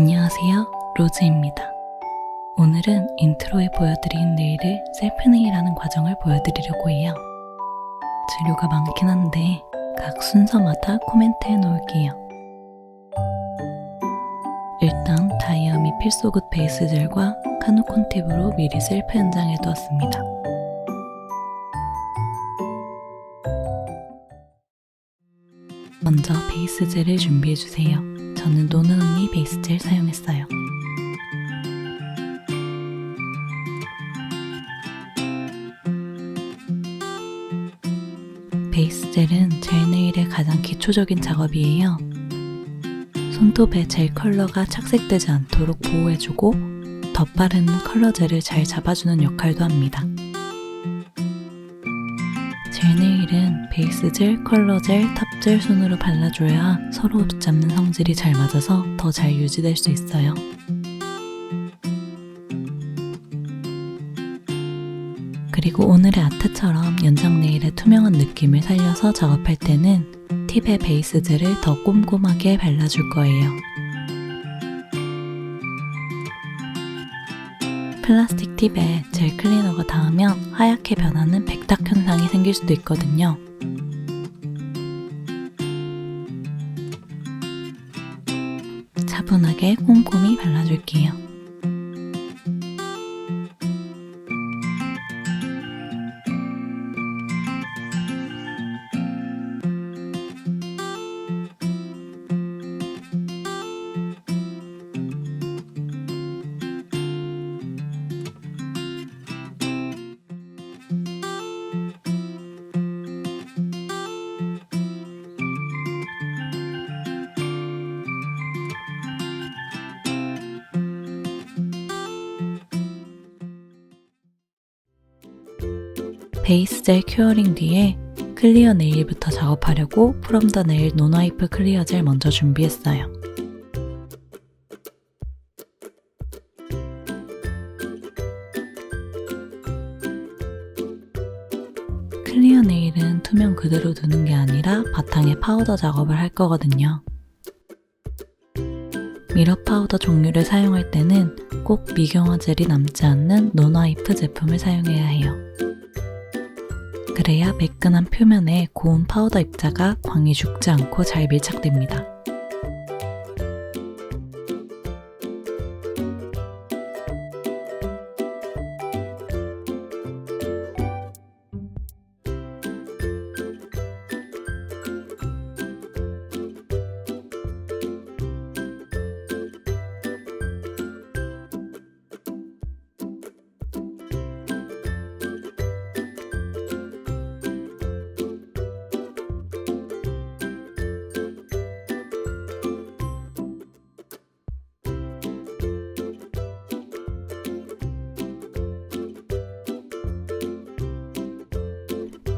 안녕하세요. 로즈입니다. 오늘은 인트로에 보여드린 네일을 셀프 네일하는 과정을 보여드리려고 해요. 재료가 많긴 한데 각 순서마다 코멘트 해 놓을게요. 일단 다이아미 필소굿 베이스 젤과 카누 콘 팁으로 미리 셀프 연장해 두었습니다. 먼저 베이스 젤을 준비해 주세요. 저는 노는 언니 베이스 젤 사용했어요. 베이스 젤은 젤 네일의 가장 기초적인 작업이에요. 손톱에 젤 컬러가 착색되지 않도록 보호해주고 덧바르는 컬러 젤을 잘 잡아주는 역할도 합니다. 베이스 젤, 컬러 젤, 탑젤 손으로 발라줘야 서로 붙잡는 성질이 잘 맞아서 더 잘 유지될 수 있어요. 그리고 오늘의 아트처럼 연장 네일의 투명한 느낌을 살려서 작업할 때는 팁에 베이스 젤을 더 꼼꼼하게 발라줄 거예요. 플라스틱 팁에 젤 클리너가 닿으면 하얗게 변하는 백탁 현상이 생길 수도 있거든요. 꼼꼼히 발라줄게요. 베이스 젤 큐어링 뒤에 클리어 네일부터 작업하려고 프롬 더 네일 노나이프 클리어 젤 먼저 준비했어요. 클리어 네일은 투명 그대로 두는 게 아니라 바탕에 파우더 작업을 할 거거든요. 미러 파우더 종류를 사용할 때는 꼭 미경화 젤이 남지 않는 노나이프 제품을 사용해야 해요. 그래야 매끈한 표면에 고운 파우더 입자가 광이 죽지 않고 잘 밀착됩니다.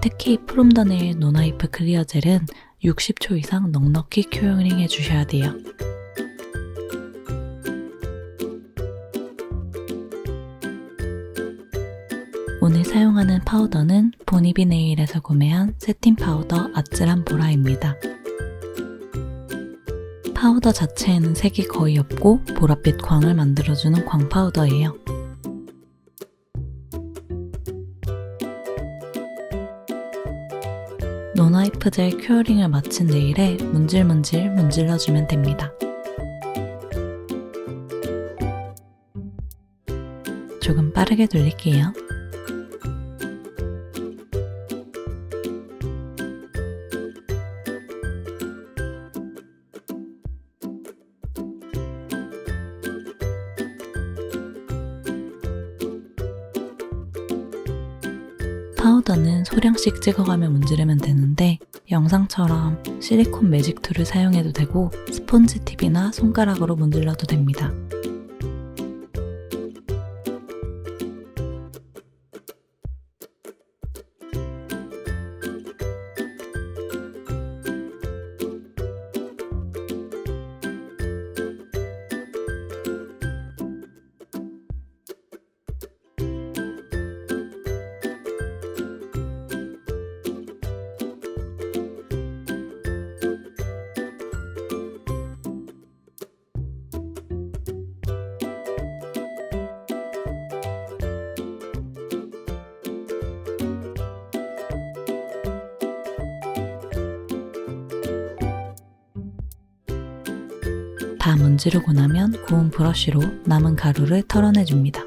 특히 프롬더네일 노나이프 클리어 젤은 60초 이상 넉넉히 큐어링 해주셔야 돼요. 오늘 사용하는 파우더는 보니비 네일에서 구매한 세팅 파우더 아찔한 보라입니다. 파우더 자체에는 색이 거의 없고 보랏빛 광을 만들어주는 광 파우더예요. 노나이프 젤 큐어링을 마친 네일에 문질문질 문질러주면 됩니다. 조금 빠르게 돌릴게요. 파우더는 소량씩 찍어가며 문지르면 되는데 영상처럼 실리콘 매직 툴을 사용해도 되고 스폰지 팁이나 손가락으로 문질러도 됩니다. 다 문지르고 나면 고운 브러쉬로 남은 가루를 털어내줍니다.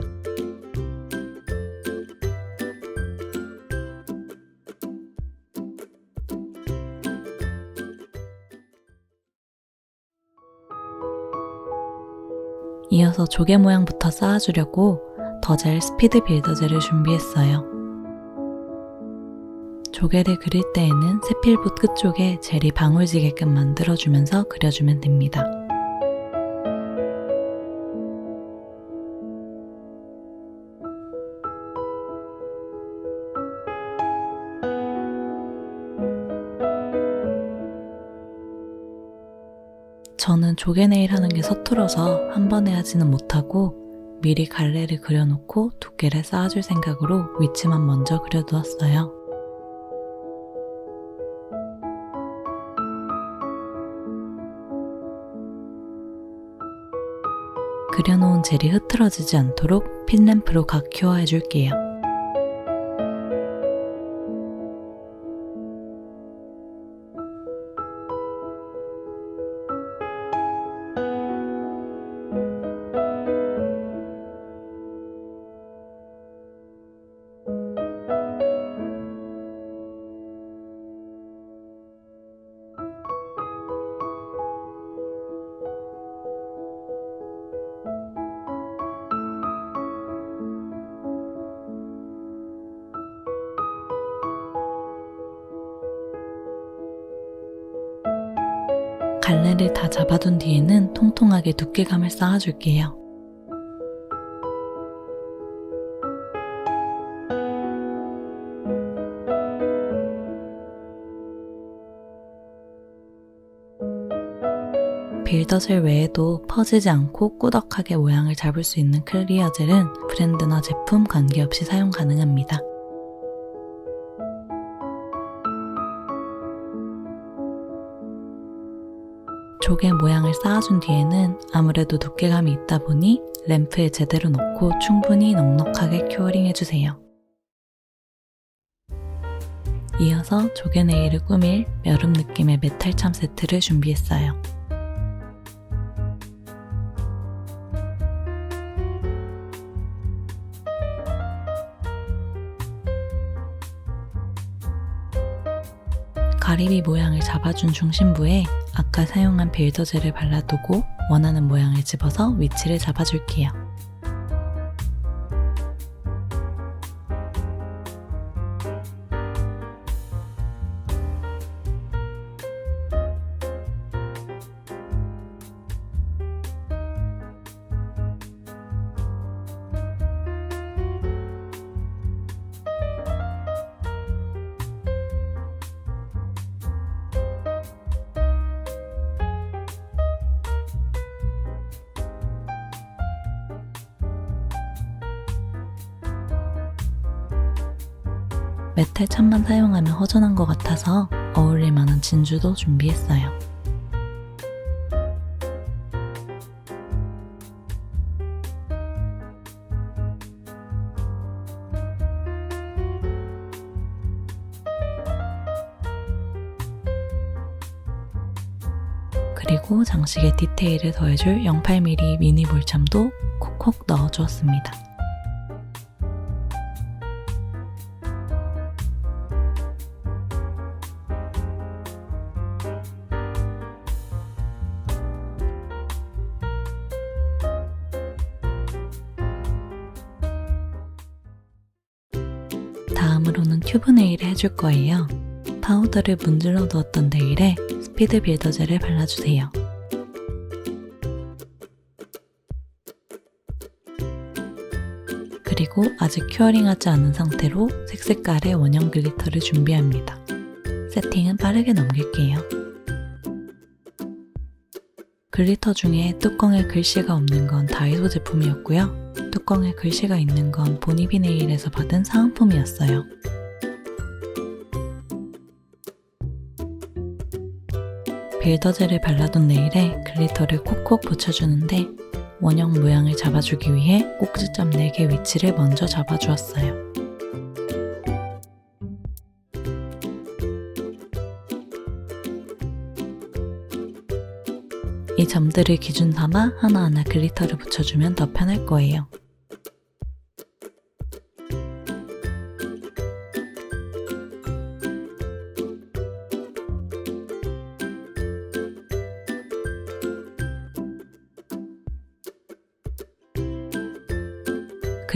이어서 조개 모양부터 쌓아주려고 더젤 스피드 빌더젤을 준비했어요. 조개를 그릴 때에는 세필붓 끝쪽에 젤이 방울지게끔 만들어주면서 그려주면 됩니다. 저는 조개 네일 하는 게 서툴어서 한 번에 하지는 못하고 미리 갈래를 그려놓고 두께를 쌓아줄 생각으로 위치만 먼저 그려두었어요. 그려놓은 젤이 흐트러지지 않도록 핀램프로 각효화해 줄게요. 갈래를 다 잡아둔 뒤에는 통통하게 두께감을 쌓아줄게요. 빌더젤 외에도 퍼지지 않고 꾸덕하게 모양을 잡을 수 있는 클리어 젤은 브랜드나 제품 관계없이 사용 가능합니다. 조개 모양을 쌓아준 뒤에는 아무래도 두께감이 있다 보니 램프에 제대로 넣고 충분히 넉넉하게 큐어링 해주세요. 이어서 조개 네일을 꾸밀 여름 느낌의 메탈 참 세트를 준비했어요. 가리비 모양을 잡아준 중심부에 아까 사용한 빌더젤을 발라두고 원하는 모양을 집어서 위치를 잡아줄게요. 같아서 어울릴 만한 진주도 준비했어요. 그리고 장식에 디테일을 더해줄 08mm 미니 볼참도 콕콕 넣어주었습니다. 해줄 거예요. 파우더를 문질러 두었던 네일에 스피드 빌더 젤을 발라주세요. 그리고 아직 큐어링하지 않은 상태로 색색깔의 원형 글리터를 준비합니다. 세팅은 빠르게 넘길게요. 글리터 중에 뚜껑에 글씨가 없는 건 다이소 제품이었고요. 뚜껑에 글씨가 있는 건 보니비 네일에서 받은 사은품이었어요. 빌더젤을 발라둔 네일에 글리터를 콕콕 붙여주는데 원형 모양을 잡아주기 위해 꼭지점 4개 위치를 먼저 잡아주었어요. 이 점들을 기준 삼아 하나하나 글리터를 붙여주면 더 편할 거예요.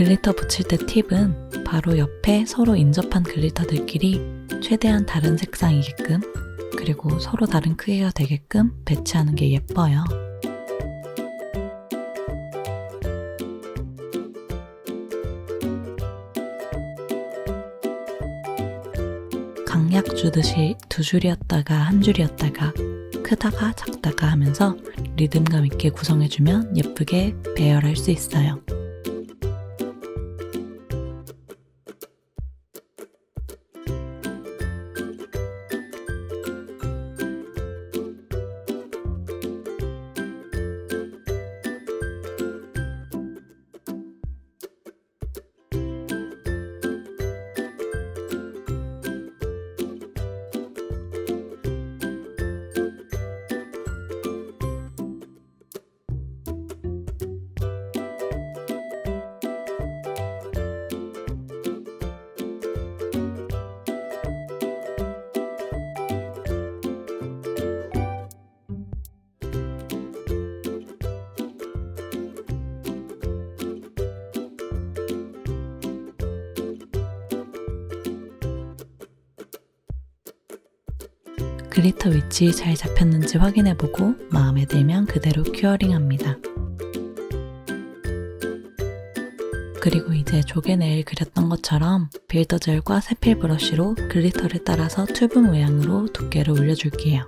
글리터 붙일 때 팁은 바로 옆에 서로 인접한 글리터들끼리 최대한 다른 색상이게끔 그리고 서로 다른 크기가 되게끔 배치하는 게 예뻐요. 강약 주듯이 두 줄이었다가 한 줄이었다가 크다가 작다가 하면서 리듬감 있게 구성해주면 예쁘게 배열할 수 있어요. 글리터 위치 잘 잡혔는지 확인해보고 마음에 들면 그대로 큐어링합니다. 그리고 이제 조개네일 그렸던 것처럼 빌더 젤과 세필 브러쉬로 글리터를 따라서 튜브 모양으로 두께를 올려줄게요.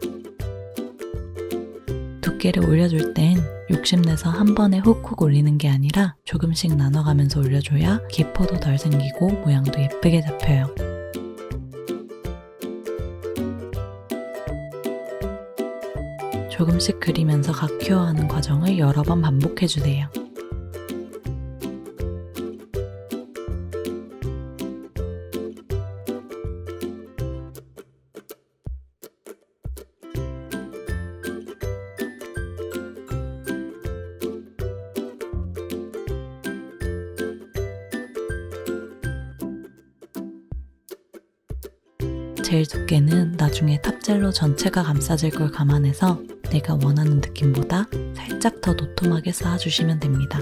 두께를 올려줄 땐 욕심내서 한 번에 훅훅 올리는 게 아니라 조금씩 나눠가면서 올려줘야 기포도 덜 생기고 모양도 예쁘게 잡혀요. 조금씩 그리면서 각 큐어하는 과정을 여러 번 반복해 주세요. 제일 두께는 나중에 탑젤로 전체가 감싸질 걸 감안해서 내가 원하는 느낌보다 살짝 더 도톰하게 쌓아주시면 됩니다.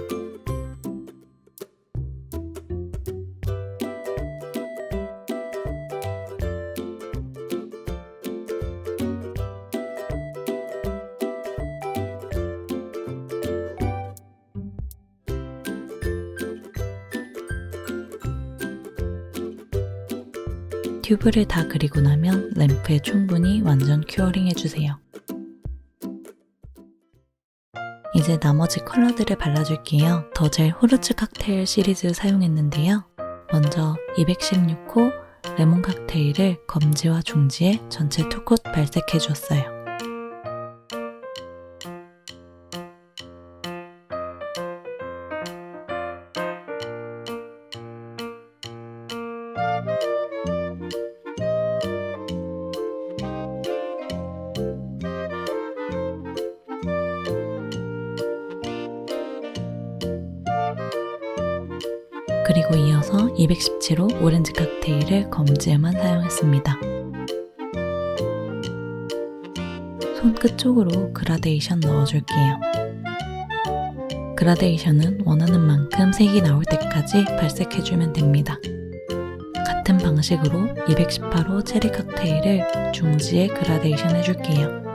튜브를 다 그리고 나면 램프에 충분히 완전 큐어링 해주세요. 이제 나머지 컬러들을 발라줄게요. 더젤 후르츠 칵테일 시리즈 사용했는데요. 먼저 216호 레몬 칵테일을 검지와 중지에 전체 투콧 발색해 주었어요. 그리고 이어서 217호 오렌지 칵테일을 검지에만 사용했습니다. 손끝 쪽으로 그라데이션 넣어줄게요. 그라데이션은 원하는 만큼 색이 나올 때까지 발색해주면 됩니다. 같은 방식으로 218호 체리 칵테일을 중지에 그라데이션 해줄게요.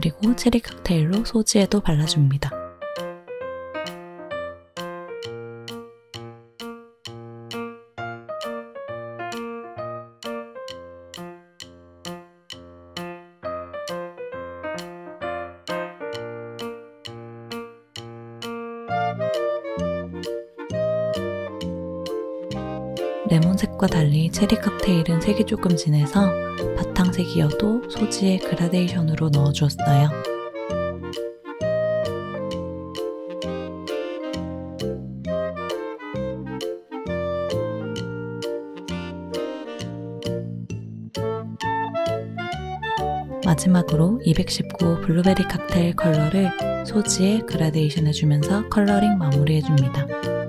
그리고 체리 칵테일로 소지에도 발라줍니다. 레몬색과 달리 체리 칵테일은 색이 조금 진해서 바탕색이어도 소지에 그라데이션으로 넣어주었어요. 마지막으로 219 블루베리 칵테일 컬러를 소지에 그라데이션 해주면서 컬러링 마무리해줍니다.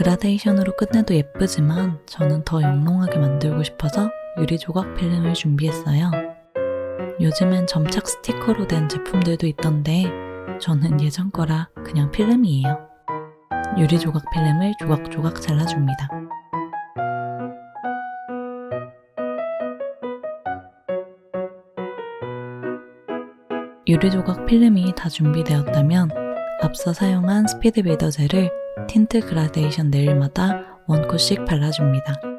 그라데이션으로 끝내도 예쁘지만 저는 더 영롱하게 만들고 싶어서 유리 조각 필름을 준비했어요. 요즘엔 점착 스티커로 된 제품들도 있던데 저는 예전 거라 그냥 필름이에요. 유리 조각 필름을 조각조각 잘라줍니다. 유리 조각 필름이 다 준비되었다면 앞서 사용한 스피드 빌더 젤을 틴트 그라데이션 네일마다 원코씩 발라줍니다.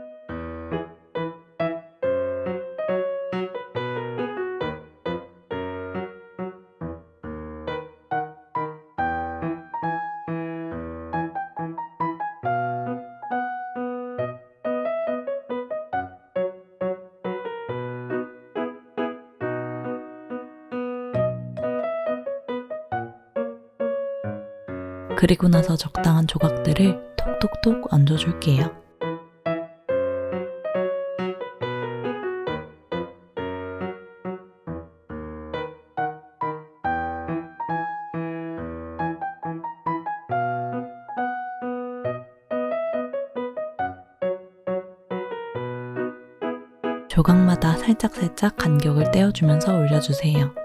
그리고 나서 적당한 조각들을 톡톡톡 얹어줄게요. 조각마다 살짝살짝 간격을 떼어주면서 올려주세요.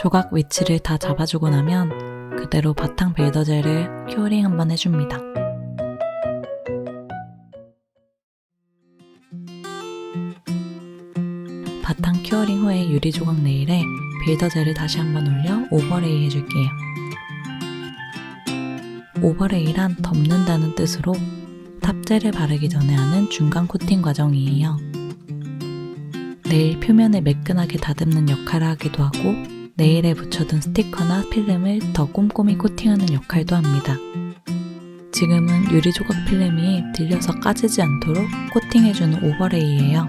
조각 위치를 다 잡아주고 나면 그대로 바탕 빌더젤을 큐어링 한번 해줍니다. 바탕 큐어링 후에 유리 조각 네일에 빌더젤을 다시 한번 올려 오버레이 해줄게요. 오버레이란 덮는다는 뜻으로 탑젤을 바르기 전에 하는 중간 코팅 과정이에요. 네일 표면을 매끈하게 다듬는 역할을 하기도 하고 네일에 붙여둔 스티커나 필름을 더 꼼꼼히 코팅하는 역할도 합니다. 지금은 유리 조각 필름이 들려서 까지지 않도록 코팅해주는 오버레이예요.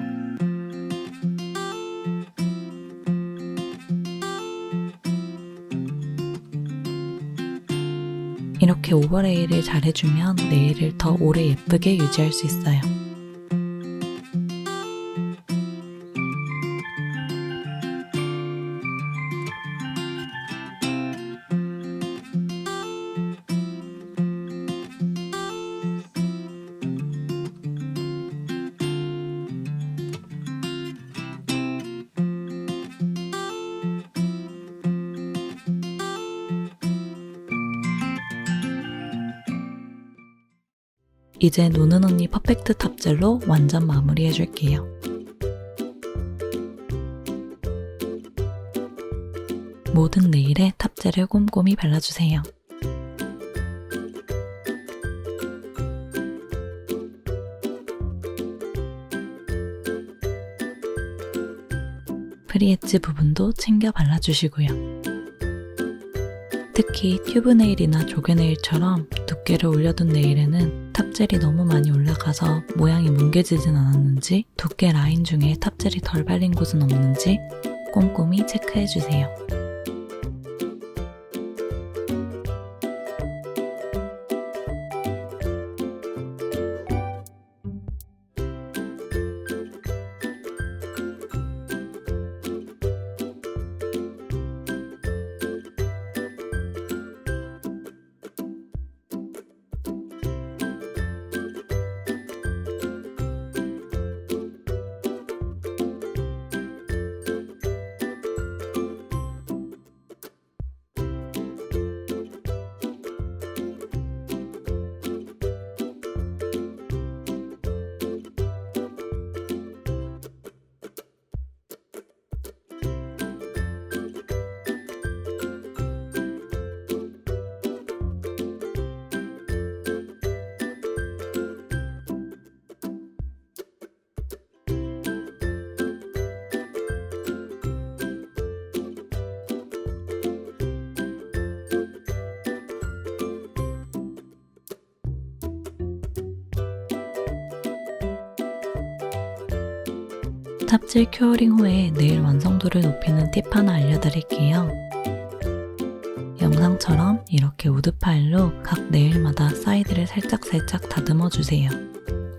이렇게 오버레이를 잘 해주면 네일을 더 오래 예쁘게 유지할 수 있어요. 이제 노는 언니 퍼펙트 탑젤로 완전 마무리 해줄게요. 모든 네일에 탑젤을 꼼꼼히 발라주세요. 프리엣지 부분도 챙겨 발라주시고요. 특히 튜브 네일이나 조개 네일처럼 두께 두께를 올려둔 네일에는 탑젤이 너무 많이 올라가서 모양이 뭉개지진 않았는지 두께 라인 중에 탑젤이 덜 발린 곳은 없는지 꼼꼼히 체크해주세요. 탑질 큐어링 후에 네일 완성도를 높이는 팁 하나 알려드릴게요. 영상처럼 이렇게 우드 파일로 각 네일마다 사이드를 살짝살짝 다듬어 주세요.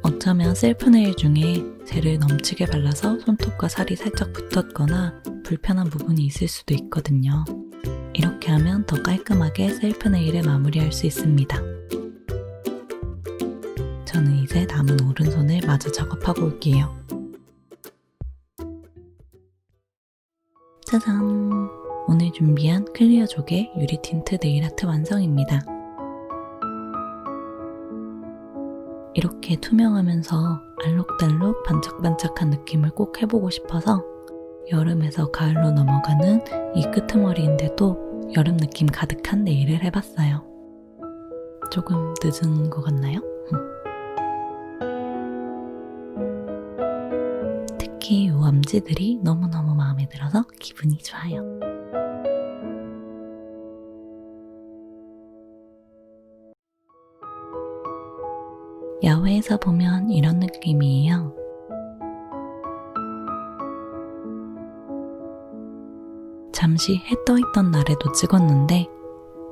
어쩌면 셀프 네일 중에 젤을 넘치게 발라서 손톱과 살이 살짝 붙었거나 불편한 부분이 있을 수도 있거든요. 이렇게 하면 더 깔끔하게 셀프 네일을 마무리할 수 있습니다. 저는 이제 남은 오른손을 마저 작업하고 올게요. 짜잔! 오늘 준비한 클리어 조개 유리 틴트 네일 아트 완성입니다. 이렇게 투명하면서 알록달록 반짝반짝한 느낌을 꼭 해보고 싶어서 여름에서 가을로 넘어가는 이 끄트머리인데도 여름 느낌 가득한 네일을 해봤어요. 조금 늦은 것 같나요? 특히 이 엄지들이 너무너무 마음에 들어서 기분이 좋아요. 야외에서 보면 이런 느낌이에요. 잠시 해 떠있던 날에도 찍었는데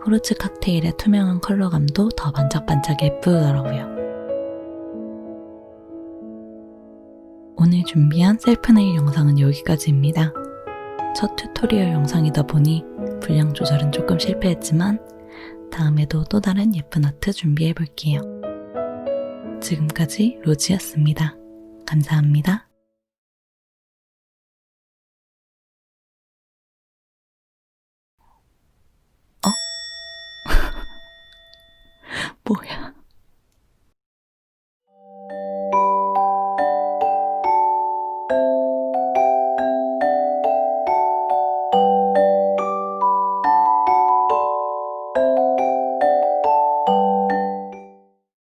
후르츠 칵테일의 투명한 컬러감도 더 반짝반짝 예쁘더라고요. 오늘 준비한 셀프네일 영상은 여기까지입니다. 첫 튜토리얼 영상이다 보니 분량 조절은 조금 실패했지만 다음에도 또 다른 예쁜 아트 준비해 볼게요. 지금까지 로지였습니다. 감사합니다.